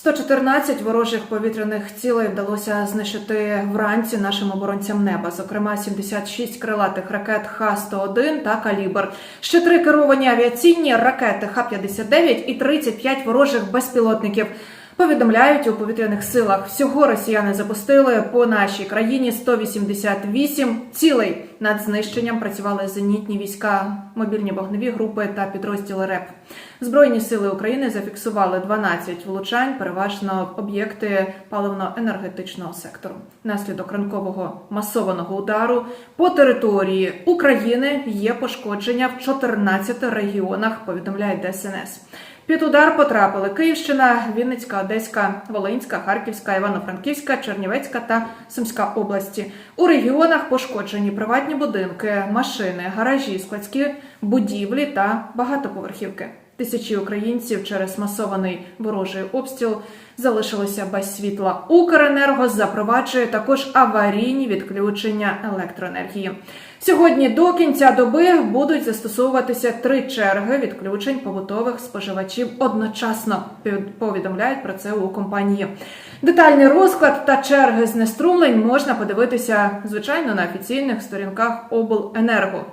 114 ворожих повітряних цілей вдалося знищити вранці нашим оборонцям неба. Зокрема, 76 крилатих ракет Х-101 та «Калібр». Ще три керовані авіаційні ракети Х-59 і 35 ворожих безпілотників. Повідомляють у повітряних силах. Всього росіяни запустили по нашій країні 188 цілей. Над знищенням працювали зенітні війська, мобільні вогневі групи та підрозділи РЕП. Збройні сили України зафіксували 12 влучань, переважно об'єкти паливно-енергетичного сектору. Наслідок ранкового масованого удару по території України є пошкодження в 14 регіонах. Повідомляє ДСНС. Під удар потрапили Київщина, Вінницька, Одеська, Волинська, Харківська, Івано-Франківська, Чернівецька та Сумська області. У регіонах пошкоджені приватні будинки, машини, гаражі, складські будівлі та багатоповерхівки. Тисячі українців через масований ворожий обстріл залишилися без світла. Укренерго запроваджує також аварійні відключення електроенергії. Сьогодні до кінця доби будуть застосовуватися три черги відключень побутових споживачів одночасно. Повідомляють про це у компанії. Детальний розклад та черги знеструмлень можна подивитися звичайно на офіційних сторінках обленерго.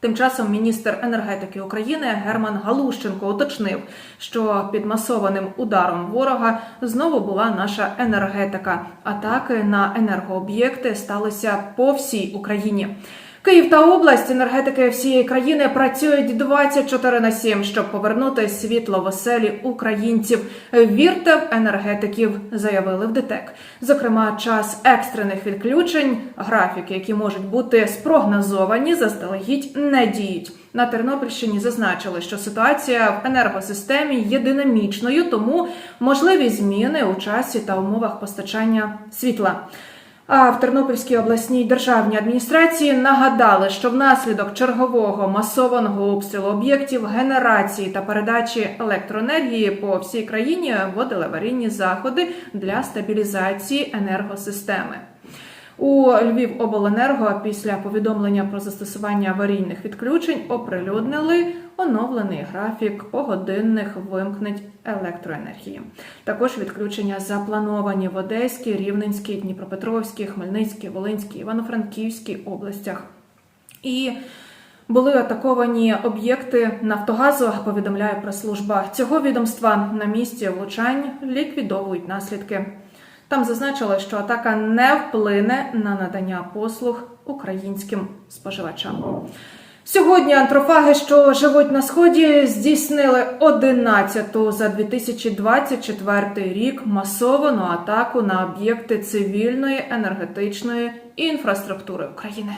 Тим часом міністр енергетики України Герман Галущенко уточнив, що під масованим ударом ворога знову була наша енергетика. Атаки на енергооб'єкти сталися по всій Україні. Київ та область енергетики всієї країни працюють 24 на 7, щоб повернути світло в оселі українців. Вірте в енергетиків, заявили в ДТЕК. Зокрема, час екстрених відключень, графіки, які можуть бути спрогнозовані, заздалегідь не діють. На Тернопільщині зазначили, що ситуація в енергосистемі є динамічною, тому можливі зміни у часі та умовах постачання світла. А в Тернопільській обласній державній адміністрації нагадали, що внаслідок чергового масованого обстрілу об'єктів генерації та передачі електроенергії по всій країні вводили аварійні заходи для стабілізації енергосистеми. У Львівобленерго після повідомлення про застосування аварійних відключень оприлюднили оновлений графік погодинних вимкнень електроенергії. Також відключення заплановані в Одеській, Рівненській, Дніпропетровській, Хмельницькій, Волинській, Івано-Франківській областях. І були атаковані об'єкти Нафтогазу. Повідомляє прес-служба цього відомства на місці влучань ліквідовують наслідки. Там зазначили, що атака не вплине на надання послуг українським споживачам. Сьогодні антрофаги, що живуть на сході, здійснили 11-ту за 2024 рік масовану атаку на об'єкти цивільної енергетичної інфраструктури України.